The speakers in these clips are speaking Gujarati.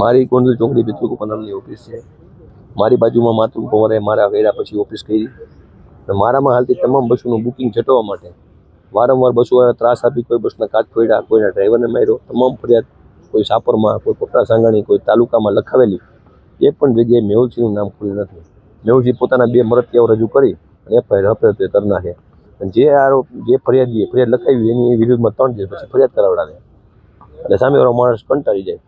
મારી ગોંડલ ચોકડી પિતૃ નામની ઓફિસ છે. મારી બાજુમાં માતૃ પવારે મારા કર્યા પછી ઓફિસ કરી. મારામાં હાલતી તમામ બસોનું બુકિંગ જટવા માટે વારંવાર બસોવાળા ત્રાસ આપી કોઈ બસના કાચ ફોડ્યા, કોઈના ડ્રાઈવરને માર્યો, તમામ ફરિયાદ કોઈ સાપરમાં, કોઈ કોટડા સાંગાણી, કોઈ તાલુકામાં લખાવેલી. એક પણ જગ્યાએ મેહુલસિંહનું નામ ખુલ્યું નથી. મેહુલસિંહ પોતાના બે મરતિયાઓ રજૂ કરી અને એફઆઈઆર નાખે. અને જે આરોપ જે ફરિયાદીએ ફરિયાદ લખાવી એની વિરુદ્ધમાં ત્રણ દિવસ પછી ફરિયાદ કરાવડાવે. એટલે સામેવાળો માણસ કંટાળી જાય.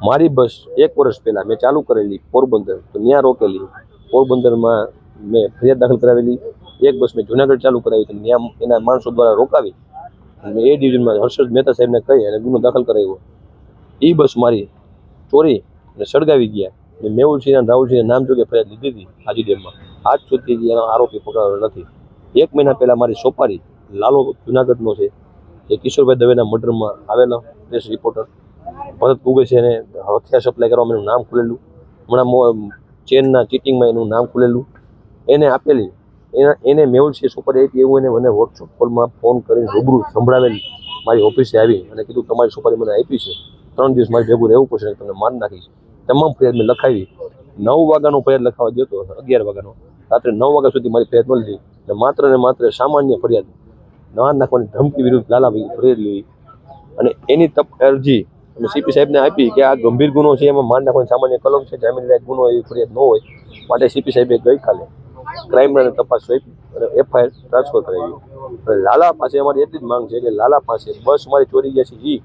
મારી બસ એક વર્ષ પહેલાં મેં ચાલુ કરેલી પોરબંદર, તો ત્યાં રોકેલી. પોરબંદરમાં મેં ફરિયાદ દાખલ કરાવેલી. એક બસ મેં જુનાગઢ ચાલુ કરાવી તો ત્યાં એના માણસો દ્વારા રોકાવી. અને એ ડિવિઝનમાં હર્ષદ મહેતા સાહેબને કહી અને ગુનો દાખલ કરાવ્યો. એ બસ મારી ચોરી અને સળગાવી ગયા. મેં મેહુલસિંહ અને રાહુલસિંહના નામ જોગે ફરિયાદ લીધી હતી હાજી ડેમમાં આજ સુધી એનો આરોપી પકડાયો નથી. એક મહિના પહેલાં મારી સોપારી લાલો જુનાગઢનો છે. એ કિશોરભાઈ દવેના મર્ડરમાં આવેલો પ્રેસ રિપોર્ટર. ભરત ગુગે છે એને હથિયાર સપ્લાય કરવામાં એનું નામ ખુલેલું. હમણાં ચેનના ચીટિંગમાં એનું નામ ખુલેલું. એને આપેલી, એના એને મેહુલસિંહ સુપારી એપી એવું એને મને વોટ્સઅપ કોલમાં ફોન કરીને રૂબરૂ સંભળાવેલી. મારી ઓફિસે આવી અને કીધું, તમારી સુપારી મને આપી છે. ત્રણ દિવસ મારી ભેગું રહેવું પડશે તમને માન નાખીશ તમામ ફરિયાદ મેં લખાવી. નવ વાગ્યાનો ફરિયાદ લખાવા ગયો હતો, અગિયાર વાગ્યાનો. રાત્રે નવ વાગ્યા સુધી મારી ફરિયાદ મળી હતી અને માત્ર ને માત્ર સામાન્ય ફરિયાદ. નવા નાખવાની ધમકી વિરુદ્ધ લાલાભાઈ ફરિયાદ લેવી અને એની તપ અરજી અમે સીપી સાહેબને આપી કે આ ગંભીર ગુનો છે, એમાં માર નાખવાની સામાન્ય કલમ છે, જામીન લાયક ગુનો એવી ફરિયાદ ન હોય, માટે સીપી સાહેબે ગઈકાલે ક્રાઇમ બ્રાન્ચને તપાસ સોંપી અને એફઆઈઆર ટ્રાન્સફર કરાવી. અને લાલા પાસે અમારી એટલી જ માંગ છે કે લાલા પાસે બસ મારી ચોરી ગયા છે એ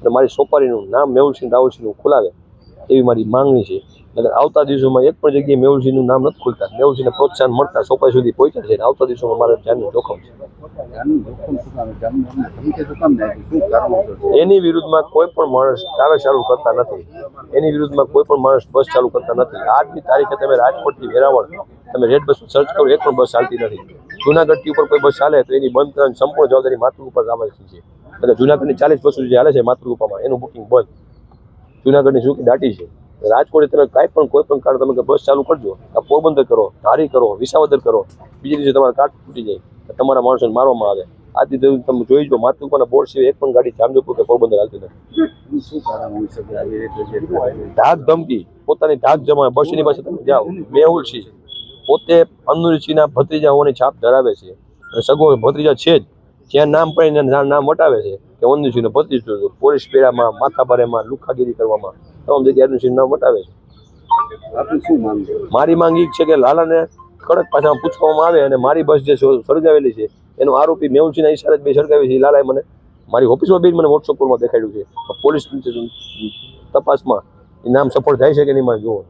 અને મારી સોપારીનું નામ મેહુલસિંહ રાહુલસિંહનું ખોલાવે. એવી મારી માંગણી છે. અને આવતા દિવસોમાં એક પણ જગ્યાએ મેહુલજીનું નામ નથી ખુલતા. મેહુલજીને પ્રોત્સાહન મળતા સોપાઈ સુધી પહોંચ્યા છે આવતા દિવસોમાં મારે જાનનું જોખમ છે? એની વિરુદ્ધમાં કોઈ પણ માણસ ટ્રાવેલ ચાલુ કરતા નથી. એની વિરુદ્ધમાં કોઈ પણ માણસ બસ ચાલુ કરતા નથી. આજની તારીખે તમે રાજકોટથી વેરાવળ તમે રેડ બસ સર્ચ કરો, એક પણ બસ ચાલતી નથી. જુનાગઢથી ઉપર કોઈ બસ ચાલે તો એની બંધ કરવાની સંપૂર્ણ જવાબદારી માતૃ ઉપર આવે છે. એટલે જુનાગઢની ચાલીસ બસો જે ચાલે છે માતૃરૂપામાં એનું બુકિંગ બંધ. જુનાગઢની સુખી દાટી છે. રાજકોટે તમે કાંઈ પણ, કોઈ પણ કારણ તમે બસ ચાલુ કરજો. આ પોરબંદર કરો, ધારી કરો, વિસાવદર કરો. બીજે દિવસે તમારા કાટ તૂટી જાય. તમારા માણસોને મારવામાં આવે. આજથી સુધી તમે જોઈ જો પણ બોર્ડ સિવાય એક પણ ગાડી જામજોપુર કે પોરબંદર હાલતી નથી? ધાક ધમકી. પોતાની ધાક જમાવે. બસની પાસે તમે જાઓ. મેહુલ સિંહ પોતે અનુરીસિંહના ભત્રીજા હોવાની છાપ ધરાવે છે. અને સગો ભત્રીજા છે જ. જ્યાં નામ પડીને ના- નામ વટાવે છે. કે અનુરીસિંહનો ભત્રીજો છે. પોલીસ પેરામાં માથાભારેમાં લુખાગીરી કરવામાં તમામ જગ્યાએ અનુરીસિંહ ના વટાવે છે. મારી માંગ એ છે કે લાલાને કડક પાછા પૂછવામાં આવે અને મારી બસ જે સળગાવેલી છે એનો આરોપી મેહુલસિંહના ઈશારે જ બે સળગાવી છે. લાલાએ મને મારી ઓફિસમાં બી મને વોટ્સઅપ કોલમાં દેખાડ્યું છે. પોલીસ તપાસમાં એ નામ સફળ થાય છે કે નહીં મારે જોવો.